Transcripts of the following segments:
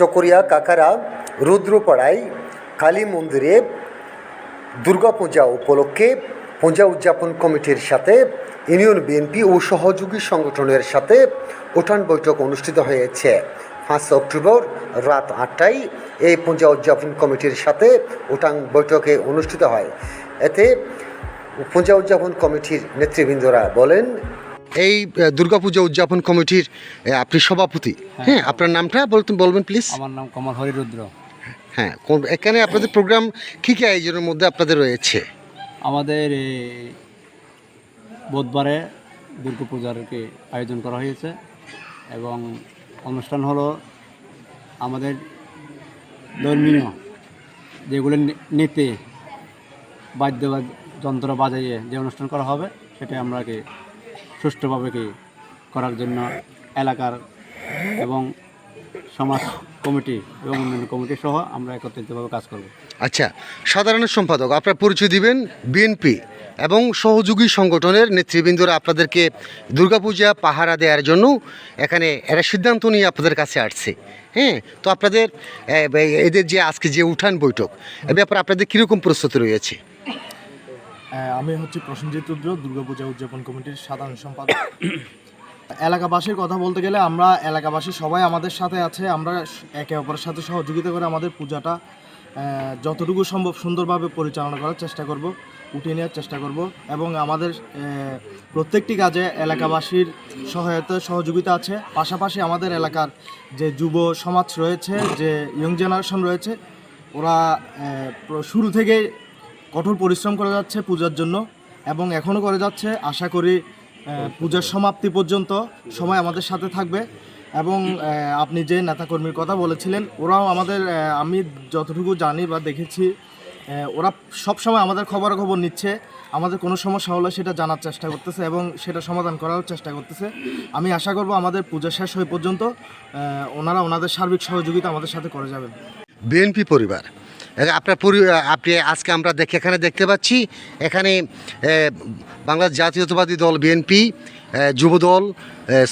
চকরিয়া, কাকারা, রুদ্রপাড়ায় কালী মন্দিরে দুর্গাপূজা উপলক্ষে পূজা উদযাপন কমিটির সাথে, ইউনিয়ন বিএনপি ও সহযোগী সংগঠনের সাথে উঠান বৈঠক অনুষ্ঠিত হয়েছে। পাঁচ অক্টোবর রাত আটটায় এই পূজা উদযাপন কমিটির সাথে উঠান বৈঠকে অনুষ্ঠিত হয়। এতে পূজা উদযাপন কমিটির নেতৃবৃন্দরা বলেন এই দুর্গাপূজা উদযাপন কমিটির আপনি সভাপতি। হ্যাঁ। আপনার নামটা বলতে বলবেন প্লিজ আমার নাম কমল হরিরুদ্র। হ্যাঁ এখানে আপনাদের প্রোগ্রাম কী কী আয়োজনের মধ্যে আপনাদের রয়েছে? আমাদের বুধবারে দুর্গা পূজারকে আয়োজন করা হয়েছে এবং অনুষ্ঠান হলো আমাদের ধর্মীয় যেগুলো নিতে বাদ্য বাদ- যন্ত্র বাজাইয়ে যে অনুষ্ঠান করা হবে সেটা আমরা সুষ্ঠুভাবে কি করার জন্য এলাকার এবং সমাজ কমিটি এবং উন্নয়ন কমিটি সহ আমরা একত্রিতভাবে কাজ করব। আচ্ছা সাধারণ সম্পাদক, আপনার পরিচয় দিবেন বিএনপি এবং সহযোগী সংগঠনের নেতৃবৃন্দরা আপনাদেরকে দুর্গাপূজা পাহারা দেওয়ার জন্য এখানে এরা সিদ্ধান্ত নিয়ে আপনাদের কাছে আসছে। হ্যাঁ তো আপনাদের এদের যে আজকে যে উঠান বৈঠক, এ ব্যাপারে আপনাদের কীরকম প্রস্তুতি রয়েছে? আমি হচ্ছে প্রসেনজিৎ রুদ্র, দুর্গাপূজা উদযাপন কমিটির সাধারণ সম্পাদক। এলাকাবাসীর কথা বলতে গেলে আমরা এলাকাবাসী সবাই আমাদের সাথে আছে। আমরা একে অপরের সাথে সহযোগিতা করে আমাদের পূজাটা যতটুকু সম্ভব সুন্দরভাবে পরিচালনা করার চেষ্টা করব, উঠিয়ে নেওয়ার চেষ্টা করব এবং আমাদের প্রত্যেকটি কাজে এলাকাবাসীর সহায়তা, সহযোগিতা আছে। পাশাপাশি আমাদের এলাকার যে যুব সমাজ রয়েছে, যে ইয়ং জেনারেশন রয়েছে, ওরা শুরু থেকে কঠোর পরিশ্রম করে যাচ্ছে পূজার জন্য এবং এখনও করে যাচ্ছে। আশা করি পূজার সমাপ্তি পর্যন্ত সময় আমাদের সাথে থাকবে এবং আপনি যে নেতাকর্মীর কথা বলেছিলেন, ওরাও আমাদের আমি যতটুকু জানি বা দেখেছি ওরা সব সময় আমাদের খবরাখবর নিচ্ছে। আমাদের কোনো সমস্যা হলে সেটা জানার চেষ্টা করতেছে এবং সেটা সমাধান করার চেষ্টা করতেছে। আমি আশা করব আমাদের পূজা শেষ হয়ে পর্যন্ত ওনারা ওনাদের সার্বিক সহযোগিতা আমাদের সাথে করে যাবেন। বিএনপি পরিবার আপনার পরি- আপনি আজকে আমরা দেখে এখানে দেখতে পাচ্ছি এখানে বাংলাদেশ জাতীয়তাবাদী দল বিএনপি যুবদল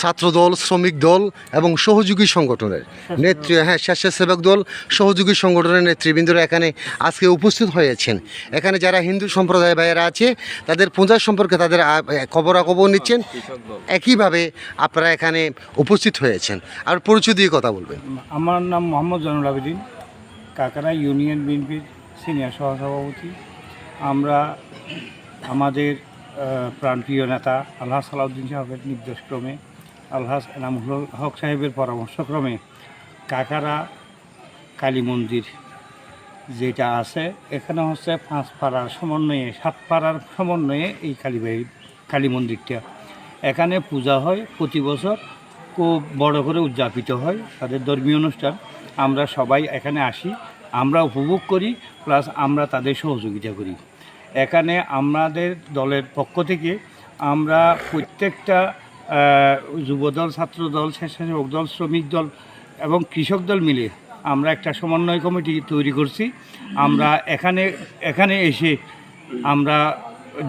ছাত্রদল শ্রমিক দল এবং সহযোগী সংগঠনের নেত্রী হ্যাঁ স্বেচ্ছাসেবক দল সহযোগী সংগঠনের নেতৃবৃন্দরা এখানে আজকে উপস্থিত হয়েছেন। এখানে যারা হিন্দু সম্প্রদায় ভাইয়েরা আছে তাদের পূজা সম্পর্কে তাদের খবরাখবর নিচ্ছেন। একইভাবে আপনারা এখানে উপস্থিত হয়েছেন। আর পরিচয় দিয়ে কথা বলবেন। আমার নাম মোহাম্মদ জয়নুল আবেদিন। কাকারা, ইউনিয়ন বিএনপির সিনিয়র সহসভাপতি। আমরা আমাদের প্রাণপ্রিয় নেতা আল্লাহ সালাউদ্দিন সাহেবের নির্দেশক্রমে আল্লাহ এনামুল হক সাহেবের পরামর্শক্রমে কাকারা কালী মন্দির যেটা আছে, এখানে হচ্ছে পাঁচ পাড়ার সমন্বয়ে, সাত পাড়ার সমন্বয়ে এই কালীবাড়ি কালী মন্দিরটা। এখানে পূজা হয় প্রতি বছর, খুব বড় করে উদযাপিত হয় তাদের ধর্মীয় অনুষ্ঠান। আমরা সবাই এখানে আসি, আমরা উপভোগ করি, প্লাস আমরা তাদের সহযোগিতা করি। এখানে আমাদের দলের পক্ষ থেকে আমরা প্রত্যেকটা যুবদল, ছাত্রদল, স্বেচ্ছাসেবক দল, শ্রমিক দল এবং কৃষক দল মিলে আমরা একটা সমন্বয় কমিটি তৈরি করছি। আমরা এখানে এখানে এসে আমরা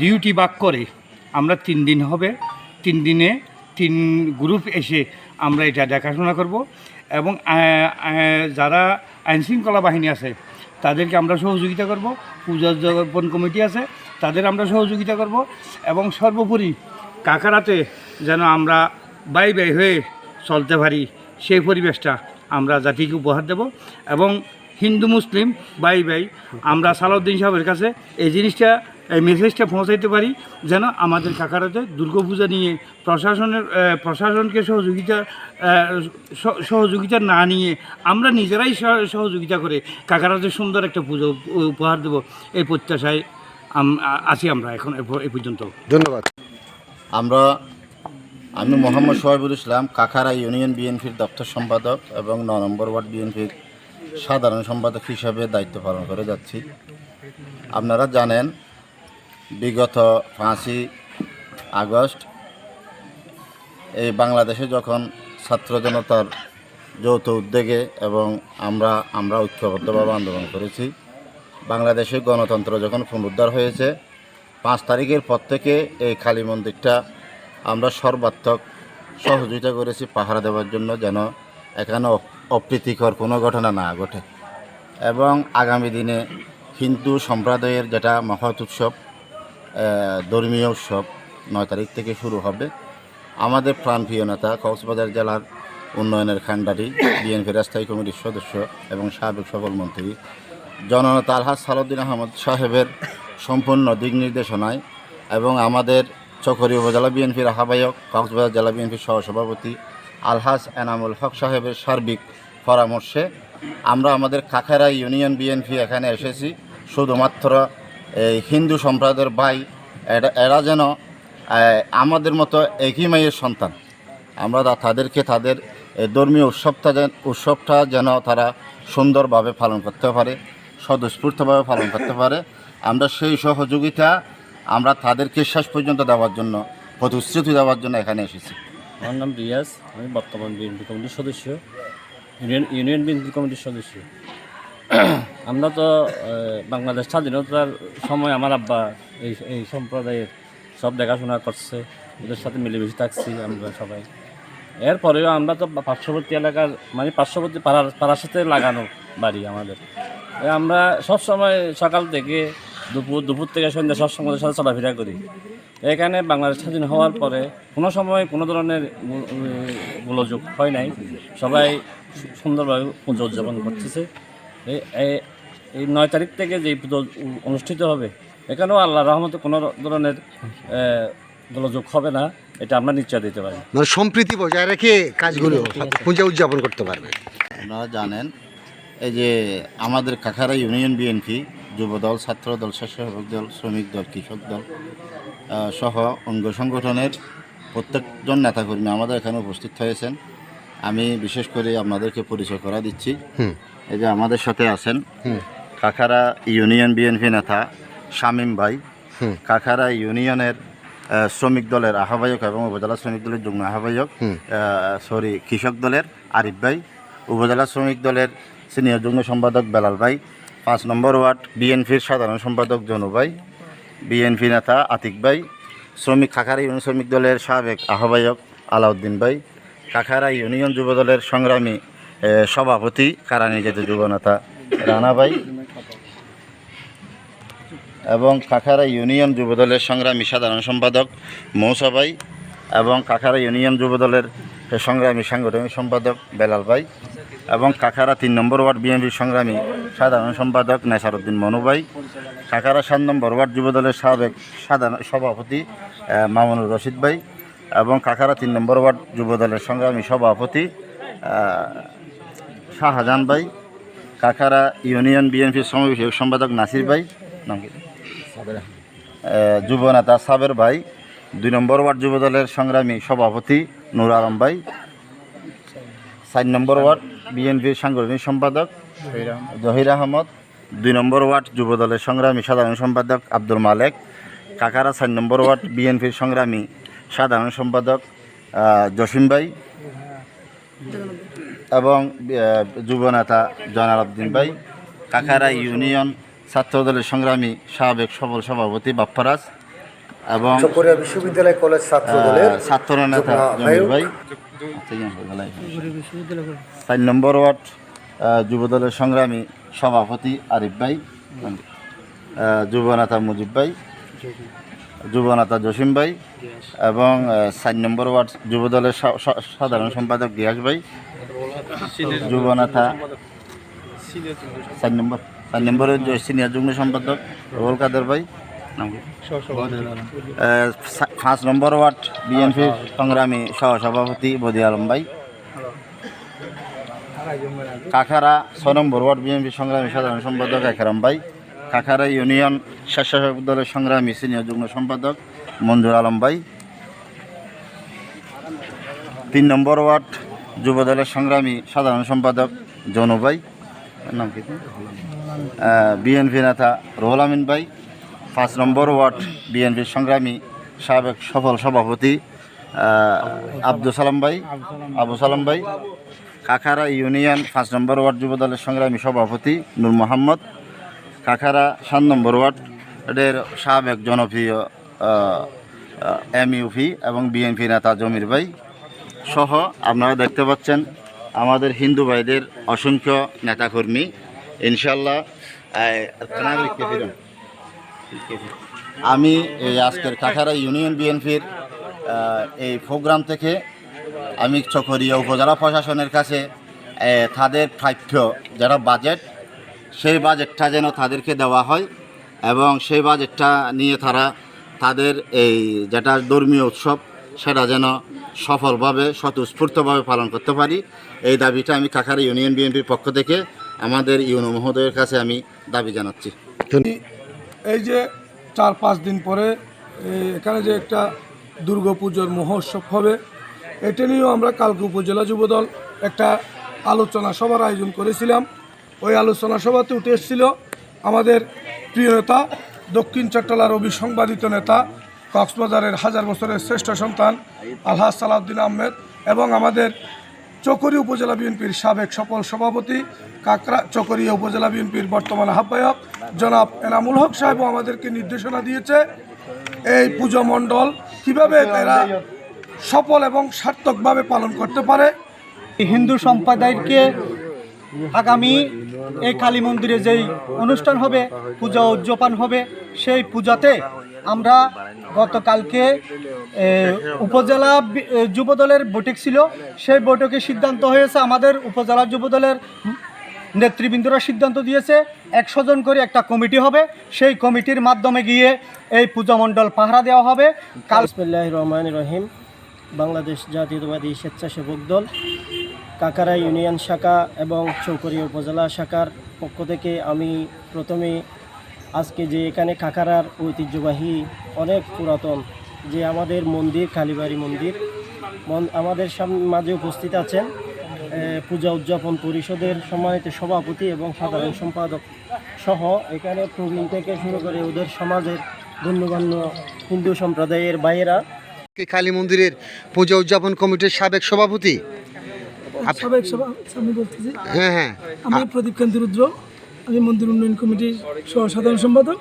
ডিউটি বাক করে আমরা তিন দিন হবে। তিন দিনে তিন গ্রুপ এসে আমরা এটা দেখাশোনা করব। এবং যারা আইনশৃঙ্খলা বাহিনী আছে, তাদেরকে আমরা সহযোগিতা করব। পূজা উদযাপন কমিটি আছে, তাদের আমরা সহযোগিতা করব। এবং সর্বোপরি কাকারাতে যেন আমরা বাই বাই হয়ে চলতে পারি, সেই পরিবেশটা আমরা জাতিকে উপহার দেব। এবং হিন্দু, মুসলিম বাই বাই আমরা সালাউদ্দিন সাহেবের কাছে এই জিনিসটা এই মেসেজটা পৌঁছাইতে পারি যেন আমাদের কাকারাতে দুর্গাপূজা নিয়ে প্রশাসনের প্রশাসনকে সহযোগিতা স- সহযোগিতা না নিয়ে আমরা নিজেরাই সহ- সহযোগিতা করে কাকারাতে সুন্দর একটা পুজো উপ- উপহার দেব এই প্রত্যাশায় আছি আমরা এখন এ পর্যন্ত। ধন্যবাদ। আমরা আমি মোহাম্মদ সোহাইবুল ইসলাম কাকারা ইউনিয়ন বিএনপির দপ্তর সম্পাদক এবং ন নম্বর ওয়ার্ড বিএনপির সাধারণ সম্পাদক হিসাবে দায়িত্ব পালন করে যাচ্ছি। আপনারা জানেন বিগত পাঁচই আগস্ট এই বাংলাদেশে যখন ছাত্র জনতার যৌথ উদ্যোগে এবং আমরা আমরা ঐক্যবদ্ধভাবে আন্দোলন করেছি, বাংলাদেশে গণতন্ত্র যখন পুনরুদ্ধার হয়েছে, পাঁচ তারিখের পর থেকে এই কালী মন্দিরটা আমরা সর্বাত্মক সহযোগিতা করেছি পাহারা দেওয়ার জন্য যেন এখানে অপ্রীতিকর কোনো ঘটনা না ঘটে। এবং আগামী দিনে হিন্দু সম্প্রদায়ের যেটা মহৎ উৎসব ধর্মীয় উৎসব নয় তারিখ থেকে শুরু হবে। আমাদের প্রাণপ্রিয় নেতা কক্সবাজার জেলার উন্নয়নের খান্ডারি বিএনপির স্থায়ী কমিটির সদস্য এবং সাবেক সফল মন্ত্রী জননেতা আলহাজ সালুদ্দিন আহমদ সাহেবের সম্পূর্ণ দিক নির্দেশনায় এবং আমাদের চকরি উপজেলা বিএনপির আহ্বায়ক, কক্সবাজার জেলা বিএনপির সহসভাপতি আলহাজ এনামুল হক সাহেবের সার্বিক পরামর্শে আমরা আমাদের কাখারা ইউনিয়ন বিএনপি এখানে এসেছি। শুধুমাত্র এই হিন্দু সম্প্রদায়ের ভাই, এরা- যেন আমাদের মতো একই মায়ের সন্তান। আমরা তাদেরকে তাদের ধর্মীয় উৎসবটা যেন উৎসবটা যেন তারা সুন্দরভাবে পালন করতে পারে, স্বতঃস্ফূর্তভাবে পালন করতে পারে। আমরা সেই সহযোগিতা আমরা তাদেরকে শেষ পর্যন্ত দেওয়ার জন্য প্রতিশ্রুতি দেওয়ার জন্য এখানে এসেছি। আমার নাম রিয়াজ, আমি বর্তমান বিএনপি কমিটির সদস্য। ইউনিয়ন ইউনিয়ন বিএনপি কমিটির সদস্য। আমরা তো বাংলাদেশ স্বাধীনতার সময় আমার আব্বা এই এই সম্প্রদায়ের সব দেখাশোনা করছে, ওদের সাথে মিলেমিশে থাকছি আমরা সবাই। এরপরেও আমরা তো পার্শ্ববর্তী এলাকার মানে পার্শ্ববর্তী পাড়ার পাড়ার সাথে লাগানো বাড়ি আমাদের। আমরা সব সময় সকাল থেকে দুপুর দুপুর থেকে সন্ধ্যা সব সময় সাথে চলাফেরা করি। এখানে বাংলাদেশ স্বাধীন হওয়ার পরে কোনো সময় কোনো ধরনের গোলযোগ হয় নাই। সবাই সুন্দরভাবে পুজো উদযাপন করতেছে। এই এই- এই নয় তারিখ থেকে যে পুজো অনুষ্ঠিত হবে এখানেও আল্লাহ রহমতে কোনো ধরনের আহ, গোলযোগ হবে না এটা আমরা নিশ্চয় দিতে পারি। মানে সম্প্রীতি বজায় রেখে কাজগুলো পূজা উদযাপন করতে পারবে। আপনারা জানেন এই যে আমাদের কাখারা ইউনিয়ন বিএনপি যুবদল ছাত্রদল স্বেচ্ছাসেবক দল শ্রমিক দল কৃষক দল সহ অঙ্গ সংগঠনের প্রত্যেকজন নেতাকর্মী আমাদের এখানে উপস্থিত হয়েছেন। আমি বিশেষ করে আপনাদেরকে পরিচয় করা দিচ্ছি। এই যে আমাদের সাথে আছেন। কাখারা ইউনিয়ন বিএনপি নেতা শামীম ভাই। কাখারা ইউনিয়নের শ্রমিক দলের আহ্বায়ক এবং উপজেলা শ্রমিক দলের যুগ্ম আহ্বায়ক সরি কৃষক দলের আরিফ ভাই উপজেলা শ্রমিক দলের সিনিয়র যুগ্ম সম্পাদক বেলাল ভাই পাঁচ নম্বর ওয়ার্ড বিএনপির সাধারণ সম্পাদক জনু ভাই বিএনপি নেতা আতিক ভাই শ্রমিক খাখারা ইউনিয়ন শ্রমিক দলের সাবেক আহ্বায়ক আলাউদ্দিন ভাই খাখারা ইউনিয়ন যুব দলের সংগ্রামী সভাপতি কারানি জাতীয় যুব নেতা রানা ভাই এবং কাখারা ইউনিয়ন যুবদলের সংগ্রামী সাধারণ সম্পাদক মৌসা ভাই এবং কাখারা ইউনিয়ন যুবদলের সংগ্রামী সাংগঠনিক সম্পাদক বেলাল ভাই এবং কাখারা তিন নম্বর ওয়ার্ড বিএনপির সংগ্রামী সাধারণ সম্পাদক নেসারউদ্দিন মনু ভাই, কাখারা সাত নম্বর ওয়ার্ড যুবদলের সাবেক সাধারণ সভাপতি মামুনুর রশিদ ভাই এবং কাখারা তিন নম্বর ওয়ার্ড যুবদলের সংগ্রামী সভাপতি শাহজাহান ভাই কাকারা ইউনিয়ন বিএনপির সমাবেশক সম্পাদক নাসির ভাই নাম কি? আহ, যুব নেতা সাবের ভাই দুই নম্বর ওয়ার্ড যুব দলের সংগ্রামী সভাপতি নুর আলম ভাই চার নম্বর ওয়ার্ড বিএনপির সাংগঠনিক সম্পাদক জহির আহমদ। দুই নম্বর ওয়ার্ড যুব দলের সংগ্রামী সাধারণ সম্পাদক আব্দুল মালেক কাকারা চার নম্বর ওয়ার্ড বিএনপির সংগ্রামী সাধারণ সম্পাদক জসিম ভাই। এবং আহ, যুব নেতা জয়নাল আবদিন ভাই কাকারা ইউনিয়ন ছাত্রদলের সংগ্রামী সাবেক সফল সভাপতি বাপ্পারাজ এবং বিশ্ববিদ্যালয় কলেজ ছাত্র ছাত্র নেতা জমির ভাই। চার নম্বর ওয়ার্ড যুবদলের সংগ্রামী সভাপতি আরিফ ভাই আহ, যুব নেতা মুজিব ভাই যুব নেতা জসিম ভাই এবং চার নম্বর ওয়ার্ড যুবদলের সাধারণ সম্পাদক গিয়াস ভাই যুব নেতা চার নম্বর। চার নম্বরের যে সিনিয়র যুগ্ম সম্পাদক রুহুল কাদের ভাই। পাঁচ নম্বর ওয়ার্ড বিএনপির সংগ্রামী সহসভাপতি বদি আলম ভাই। কাখারা ছয় নম্বর ওয়ার্ড বিএনপি সংগ্রামী সাধারণ সম্পাদক একেরাম ভাই। কাখারা ইউনিয়ন স্বেচ্ছাসেবক দলের সংগ্রামী সিনিয়র যুগ্ম সম্পাদক মঞ্জুর আলম ভাই। তিন নম্বর ওয়ার্ড যুব দলের সংগ্রামী সাধারণ সম্পাদক জনু ভাই নাম কি? বিএনপি নেতা রুহুল আমিন ভাই, পাঁচ নম্বর ওয়ার্ড বিএনপির সংগ্রামী সাবেক সফল সভাপতি আব্দুল সালাম ভাই, আবু সালাম ভাই কাখারা ইউনিয়ন পাঁচ নম্বর ওয়ার্ড যুব দলের সংগ্রামী সভাপতি নূর মোহাম্মদ কাখারা সাত নম্বর ওয়ার্ড সাবেক জনপ্রিয় এম ইউপি এবং বিএনপি নেতা জমির ভাই সহ আপনারা দেখতে পাচ্ছেন আমাদের হিন্দু ভাইদের অসংখ্য নেতাকর্মী। ইনশাল্লাহ আমি এই আজকের কাঠারা ইউনিয়ন বিএনপির এই প্রোগ্রাম থেকে আমি চকরিয়া উপজেলা প্রশাসনের কাছে তাদের প্রাপ্য যারা বাজেট, সেই বাজেটটা যেন তাদেরকে দেওয়া হয় এবং সেই বাজেটটা নিয়ে তারা তাদের এই যেটা ধর্মীয় উৎসব সেটা যেন সফলভাবে, স্বতঃস্ফূর্তভাবে পালন করতে পারি। এই দাবিটা আমি কাকারা ইউনিয়ন বিএনপির পক্ষ থেকে আমাদের ইউনো মহোদয়ের কাছে আমি দাবি জানাচ্ছি। এই যে চার পাঁচ দিন পরে এখানে যে একটা দুর্গাপুজোর মহোৎসব হবে, এটা নিয়েও আমরা কালকে উপজেলা যুবদল একটা আলোচনা সভার আয়োজন করেছিলাম। ওই আলোচনা সভাতে উঠে এসেছিল আমাদের প্রিয় নেতা, দক্ষিণ চট্টলার অবিসংবাদিত নেতা কক্সবাজারের হাজার বছরের শ্রেষ্ঠ সন্তান আলহাজ সালাউদ্দিন আহমেদ এবং আমাদের চকরি উপজেলা বিএনপির সাবেক সফল সভাপতি কাকরা চকরিয়া উপজেলা বিএনপির বর্তমান আহ্বায়ক জনাব এনামুল হক সাহেব আমাদেরকে নির্দেশনা দিয়েছে এই পুজো মণ্ডল কীভাবে এরা সফল এবং সার্থকভাবে পালন করতে পারে। হিন্দু সম্প্রদায়কে আগামী এই কালী মন্দিরে যেই অনুষ্ঠান হবে, পূজা উদযাপন হবে, সেই পূজাতে আমরা গতকালকে উপজেলা যুবদলের বৈঠক ছিল। সেই বৈঠকে সিদ্ধান্ত হয়েছে, আমাদের উপজেলা যুবদলের নেতৃবৃন্দরা সিদ্ধান্ত দিয়েছে, একশো জন করে একটা কমিটি হবে। সেই কমিটির মাধ্যমে গিয়ে এই পূজা মণ্ডল পাহারা দেওয়া হবে। কাল রহমান রহিম। বাংলাদেশ জাতীয়তাবাদী স্বেচ্ছাসেবক দল, কাকারা ইউনিয়ন শাখা এবং চৌকরি উপজেলা শাখার পক্ষ থেকে আমি প্রথমে আজকে যে এখানে কাকারার ঐতিহ্যবাহী অনেক পুরাতন যে আমাদের মন্দির কালীবাড়ি মন্দির মন- আমাদের সামনে মাঝে উপস্থিত আছেন পূজা উদযাপন পরিষদের সম্মানিত সভাপতি এবং সাধারণ সম্পাদক সহ এখানে প্রবীণ থেকে শুরু করে ওদের সমাজের গণ্যমান্য হিন্দু সম্প্রদায়ের বাইরা। কালী মন্দিরের পূজা উদযাপন কমিটির সাবেক সভাপতি? সাবেক সভা হ্যাঁ হ্যাঁ। আমি প্রদীপ কান্তি রুদ্র আমি মন্দির উন্নয়ন কমিটির সহ সাধারণ সম্পাদক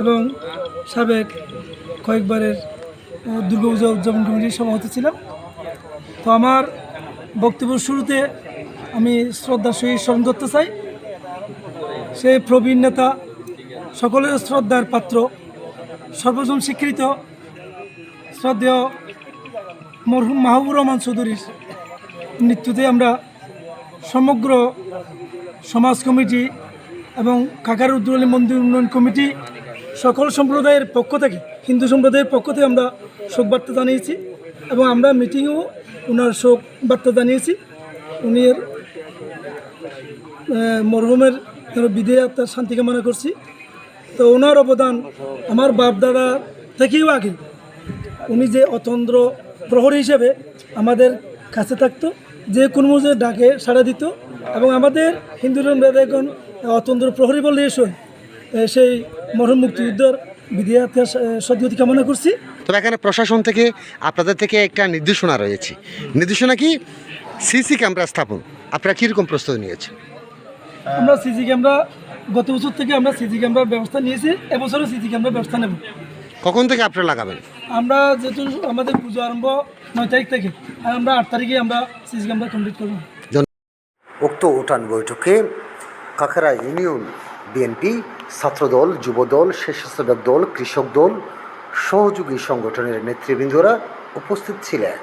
এবং সাবেক কয়েকবারের দুর্গাপূজা উদযাপন কমিটির সভাপতি ছিলাম। তো আমার বক্তব্য শুরুতে আমি শ্রদ্ধার সহিত স্মরণ করতে চাই। সেই প্রবীণ নেতা, সকলের শ্রদ্ধার পাত্র সর্বজন স্বীকৃত শ্রদ্ধেয় মরহুম মাহবুর রহমান চৌধুরীর মৃত্যুতে আমরা সমগ্র সমাজ কমিটি এবং কাকার উদ্দোলনী মন্দির উন্নয়ন কমিটি সকল সম্প্রদায়ের পক্ষ থেকে হিন্দু সম্প্রদায়ের পক্ষ থেকে আমরা শোকবার্তা জানিয়েছি এবং আমরা মিটিংয়েও ওনার শোক বার্তা জানিয়েছি। উনি এর, মরহুমের যেন আত্মার শান্তি কামনা করছি। তো ওনার অবদান আমার বাপ দাদা থেকেও আগে। উনি যে অতন্দ্র প্রহরী হিসেবে আমাদের কাছে থাকতো যে কোনো মুহূর্তে ডাকে সাড়া দিত। এবং আমাদের হিন্দু এখন অতন্দ্র প্রহরী বললে এসে। সেই মরহুম মুক্তিযুদ্ধের বিদ্যা সদ্যতি কামনা করছি। তবে এখানে প্রশাসন থেকে আপনাদের থেকে একটা নির্দেশনা রয়েছে। নির্দেশনা কি? সিসি ক্যামেরা স্থাপন। আপনারা কীরকম প্রস্তুতি নিয়েছেন? আমরা সিসি ক্যামেরা গত বছর থেকে আমরা সিসি ক্যামেরার ব্যবস্থা নিয়েছি এবছরও সিসি ক্যামেরার ব্যবস্থা নেব। কখন থেকে আপনারা লাগাবেন? আমরা যেহেতু আমাদের পুজো আরম্ভ নয় তারিখ থেকে আর আমরা আট তারিখে আমরা সিসি ক্যামেরা কমপ্লিট করব। উক্ত উঠান বৈঠকে কাকারা ইউনিয়ন, বিএনপি, ছাত্রদল, যুবদল, স্বেচ্ছাসেবক দল, কৃষক দল, সহযোগী সংগঠনের নেতৃবৃন্দরা উপস্থিত ছিলেন।